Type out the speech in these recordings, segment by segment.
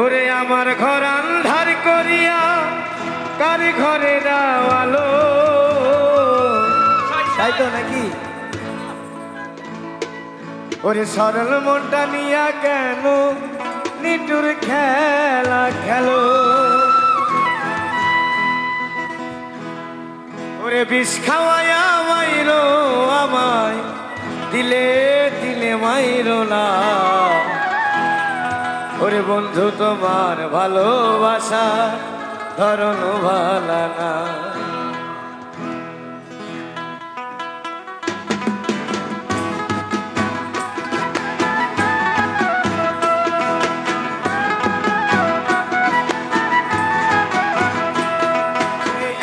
ওরে আমার ঘর আন্ধার করিয়া কার ঘরে দাওয়ালো তাই তো নাকি? ওরে সরল মনটা নিয়া কেন নিটুর খেলা খেলো? ওরে বিষ খাওয়ায়া মাইরো আমায়, দিলে দিলে মাইরো না। ওরে বন্ধু, তোমার ভালোবাসা ধরন ভালা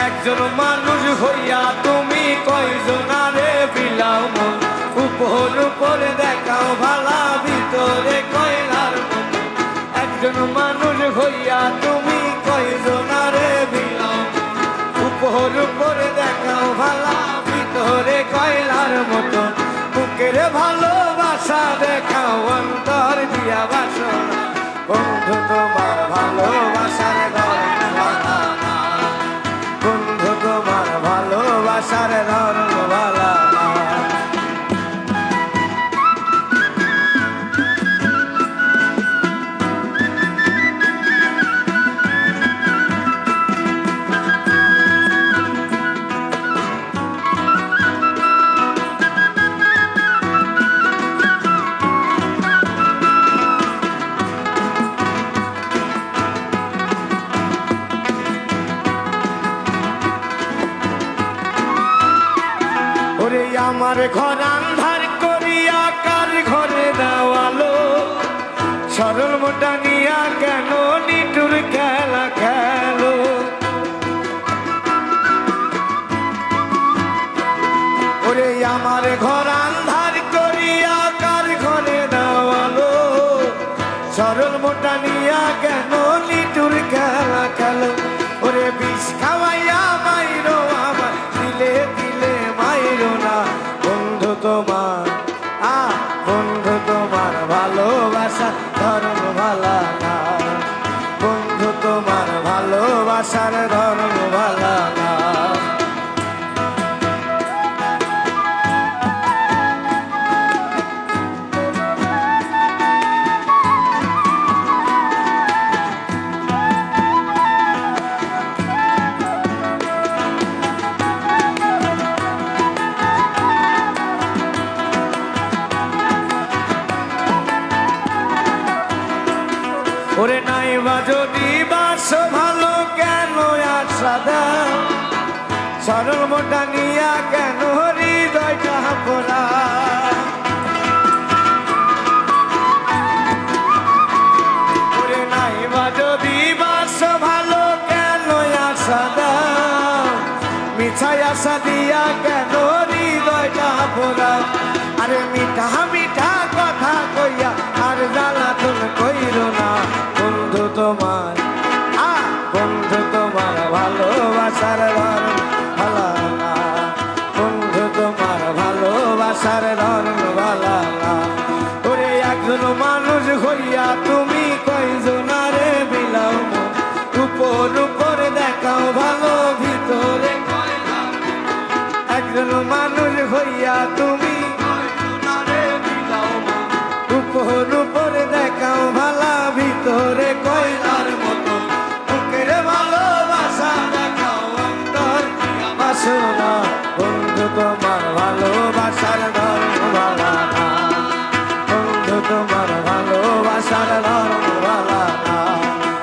একজন মানুষ হইয়া তুমি কয়জনারে বিলাও মন উপর উপরে দেখাও উপর উপরে দেখাও ভালা ভিতরে কয়লার মতন। বুকের ভালোবাসা দেখাও অন্তর দিয়া বাসনা। ওরে আমার ঘর আন্ধার করিয়া কার ঘরে দেওয়ালো সরল মোটা নিয়া কেন নিটুর খেলা খেলো? ওরে আমার ঘর আন্ধার তোমার আ বন্ধু তোমার ভালোবাসা ধর্ম ভালা না বন্ধু তোমার ভালোবাসার ধর্ম ওরে নাই বা যদি বাস, ভালো কেন আশা দাও সরল মোটা নিয়া কেন হৃদয়টা পোড়া? বা দিয়া কেন হৃদয়টা পোড়া? আরে মিঠা মিঠা কথা কইয়া আর জ্বালা ধর্ম ওরে, একজন মানুষ হইয়া তুমি কয়জনারে বিলাও? উপর উপর দেখাও ভালো, ভিতরে একজন মানুষ হইয়া তুমি ভালোবাসার ধর্ম